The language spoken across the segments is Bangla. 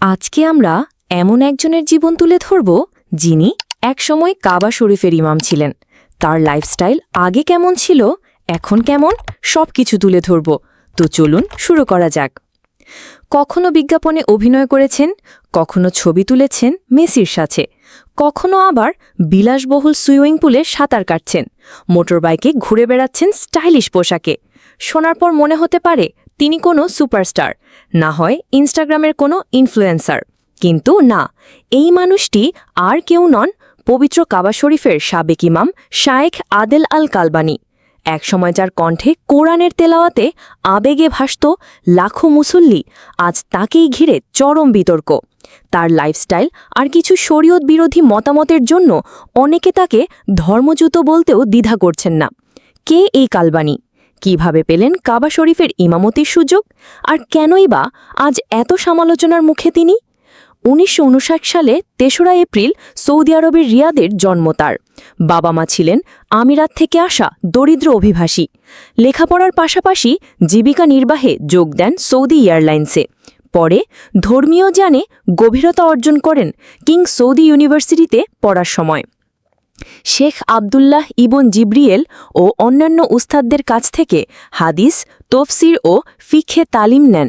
আজকে আমরা এমন একজনের জীবন তুলে ধরব যিনি একসময় কাবা শরীফের ইমাম ছিলেন। তার লাইফস্টাইল আগে কেমন ছিল, এখন কেমন সব কিছু তুলে ধরব। তো চলুন শুরু করা যাক। কখনো বিজ্ঞাপনে অভিনয় করেছেন, কখনো ছবি তুলেছেন মেসির সাথে, কখনো আবার বিলাসবহুল সুইমিং পুলে সাঁতার কাটছেন, মোটরবাইকে ঘুরে বেড়াচ্ছেন স্টাইলিশ পোশাকে। শোনার পর মনে হতে পারে তিনি কোনো সুপারস্টার, না হয় ইনস্টাগ্রামের কোনো ইনফ্লুয়েন্সার। কিন্তু না, এই মানুষটি আর কেউ নন পবিত্র কাবা শরীফের সাবেক ইমাম শায়েখ আদেল আল কালবানি। একসময় যার কণ্ঠে কোরআনের তেলাওয়াতে আবেগে ভাসত লাখো মুসল্লি আজ তাকেই ঘিরে চরম বিতর্ক। তার লাইফস্টাইল আর কিছু শরীয়ত বিরোধী মতামতের জন্য অনেকে তাকে ধর্মচ্যুত বলতেও দ্বিধা করছেন না। কে এই কালবানি? কীভাবে পেলেন কাবা শরীফের ইমামতির সুযোগ? আর কেনই বা আজ এত সমালোচনার মুখে তিনি? উনিশশো উনষাট সালে তেসরা এপ্রিল সৌদি আরবের রিয়াদের জন্ম তার। বাবা মা ছিলেন আমিরাত থেকে আসা দরিদ্র অভিবাসী। লেখাপড়ার পাশাপাশি জীবিকা নির্বাহে যোগ দেন সৌদি এয়ারলাইন্সে। পরে ধর্মীয় জ্ঞানে গভীরতা অর্জন করেন কিং সৌদি ইউনিভার্সিটিতে পড়ার সময়। শেখ আবদুল্লাহ ইবন জিব্রিয়েল ও অন্যান্য উস্তাদদের কাছ থেকে হাদিস, তফসির ও ফিখে তালিম নেন।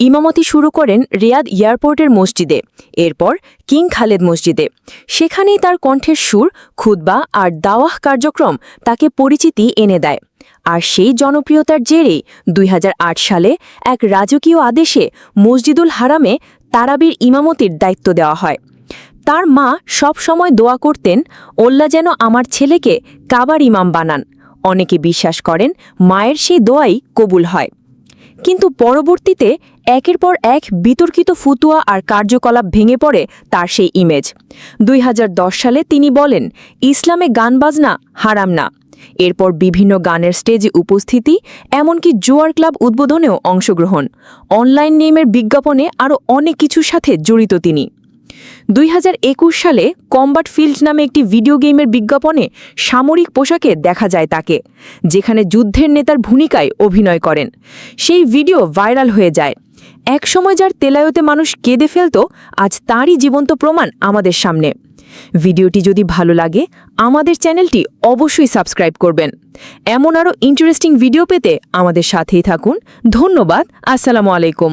ইমামতি শুরু করেন রিয়াদ এয়ারপোর্টের মসজিদে, এরপর কিং খালেদ মসজিদে। সেখানেই তার কণ্ঠের সুর, খুতবা আর দাওয়াহ কার্যক্রম তাকে পরিচিতি এনে দেয়। আর সেই জনপ্রিয়তার জেরেই দুই হাজার আট সালে এক রাজকীয় আদেশে মসজিদুল হারামে তারাবির ইমামতির দায়িত্ব দেওয়া হয়। তার মা সব সময় দোয়া করতেন ওল্লা যেন আমার ছেলেকে কাবার ইমাম বানান। অনেকে বিশ্বাস করেন মায়ের সেই দোয়াই কবুল হয়। কিন্তু পরবর্তীতে একের পর এক বিতর্কিত ফুতুয়া আর কার্যকলাপ ভেঙে পড়ে তার সেই ইমেজ দুই হাজার দশ সালে তিনি বলেন, ইসলামে গান বাজনা হারাম না। এরপর বিভিন্ন গানের স্টেজে উপস্থিতি, এমনকি জোয়ার ক্লাব উদ্বোধনেও অংশগ্রহণ। অনলাইন নেমের বিজ্ঞাপনে আরও অনেক কিছুর সাথে জড়িত তিনি। দুই হাজার একুশ সালে কম্বাট ফিল্ড নামে একটি ভিডিও গেমের বিজ্ঞাপনে সামরিক পোশাকে দেখা যায় তাকে, যেখানে যুদ্ধের নেতার ভূমিকায় অভিনয় করেন। সেই ভিডিও ভাইরাল হয়ে যায়। একসময় যার তেলায়তে মানুষ কেঁদে ফেলত, আজ তারই জীবন্ত প্রমাণ আমাদের সামনে। ভিডিওটি যদি ভালো লাগে, আমাদের চ্যানেলটি অবশ্যই সাবস্ক্রাইব করবেন। এমন আরও ইন্টারেস্টিং ভিডিও পেতে আমাদের সাথেই থাকুন। ধন্যবাদ, আসসালামু আলাইকুম।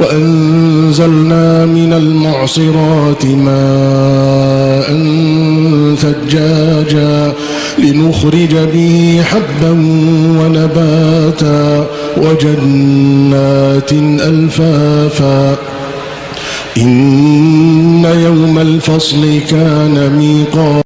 وأنزلنا من المعصرات ماء ثجاجا لنخرج به حبا ونباتا وجنات ألفافا. إن يوم الفصل كان ميقاتا.